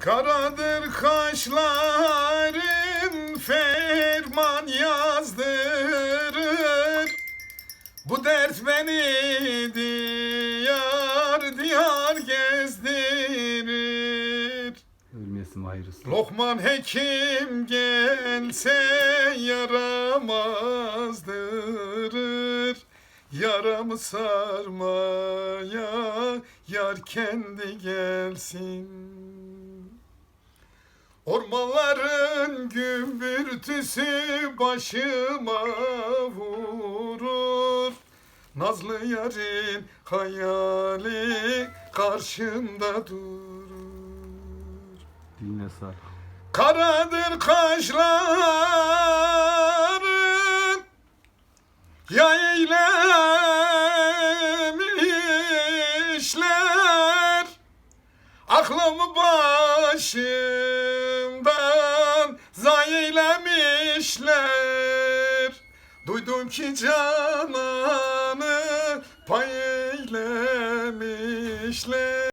Karadır kaşların ferman yazdırır. Bu dert beni diyar diyar gezdirir. Ölmesin hayırlısı. Lokman hekim gelse yaramazdırır Yaramı sarmaya yar kendi gelsin Ormanların gümbürtüsü başıma vurur. Nazlı yarın hayali karşımda durur. Diline sağlık. Karadır kaşların Ya eylemişler Aklımı başımdan zaylemişler Duydum ki cananı pay eylemişler